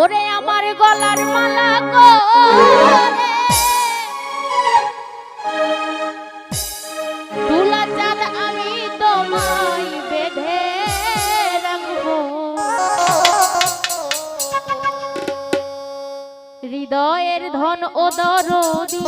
ওরে আমার গলার মালা চাঁদ আমি তোমায় বেঁধে রাখব। হৃদয়ের ধন ও দরদি।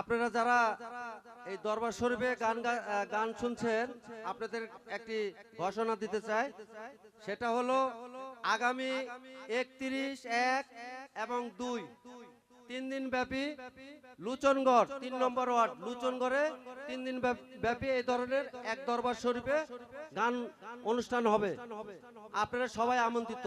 আপনারা যারা এই দরবার শরীফে গান গান শুনছেন, আপনাদের একটি ঘোষণা দিতে চাই। সেটা হলো আগামী একত্রিশ, এক এবং দুই। তিন দিন ব্যাপী লুচনগড়, তিন নম্বর ওয়ার্ড লুচনগড়ে তিন দিন ব্যাপী এই ধরনের এক দরবার শরীফে গান অনুষ্ঠান হবে। আপনারা সবাই আমন্ত্রিত।